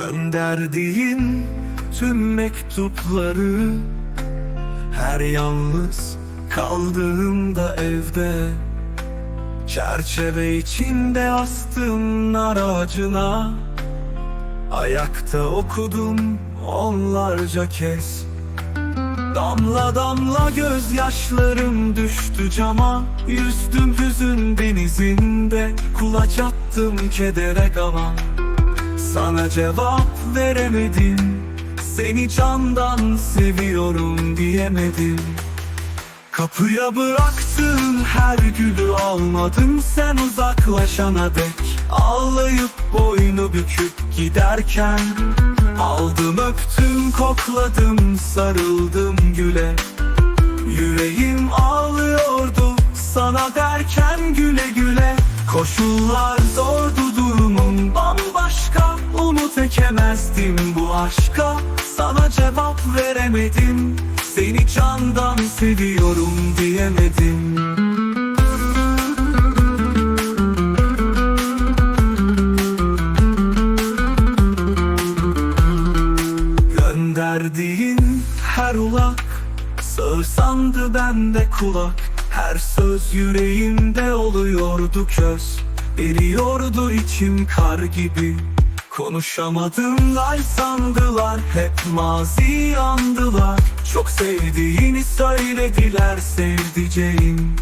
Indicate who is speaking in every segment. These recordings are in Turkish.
Speaker 1: Gönderdiğin tüm mektupları Her yalnız kaldığımda evde Çerçeve içinde astım nar ağacına Ayakta okudum onlarca kez. Damla damla gözyaşlarım düştü cama Yüzdüm hüzün denizinde Kulaç attım kedere gama Sana cevap veremedim. Seni candan seviyorum diyemedim. Kapıya bıraktığın her gülü almadım. Sen uzaklaşana dek Ağlayıp boynu büküp giderken Aldım öptüm kokladım sarıldım güle. Yüreğim ağlıyordu sana derken güle güle. Koşullar zordu Umut ekemezdim bu aşka. Sana cevap veremedim. Seni candan seviyorum diyemedim. Gönderdiğin her ulak Sığır sandı bende kulak. Her söz yüreğimde oluyordu köz. Eriyordu içim kar gibi Konuşamadım ay sandılar Hep mazi andılar Çok sevdiğini söylediler sevdiceğim.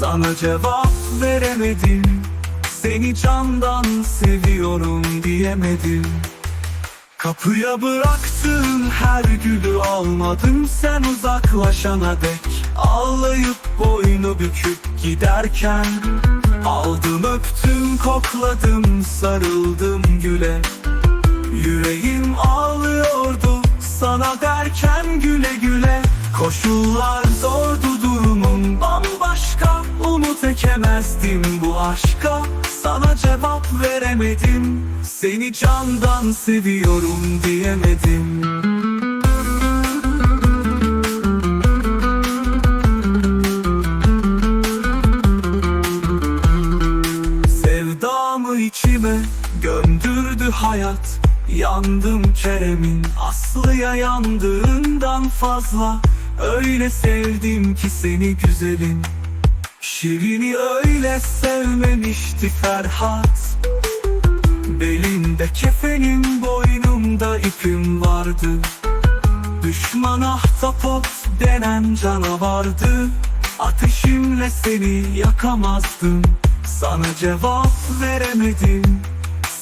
Speaker 1: Sana cevap veremedim Seni candan seviyorum diyemedim. Kapıya bıraktığın her gülü almadım sen uzaklaşana dek Ağlayıp boynu büküp giderken Aldım öptüm kokladım sarıldım güle. Yüreğim ağlıyordu sana derken güle güle. Koşullar zordu durumum bambaşka. Umut ekemezdim bu aşka. Sana cevap veremedim. Seni candan seviyorum diyemedim içime gömdürdü hayat Yandım Kerem'in Aslı'ya yandığından fazla Öyle sevdim ki seni güzelim. Şirin'i öyle sevmemişti Ferhat. Belinde kefenim boynumda ipim vardı. Düşman ahtapot denen canavardı. Ateşimle seni yakamazdım Sana cevap veremedim.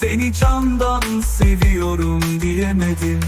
Speaker 1: Seni candan seviyorum diyemedim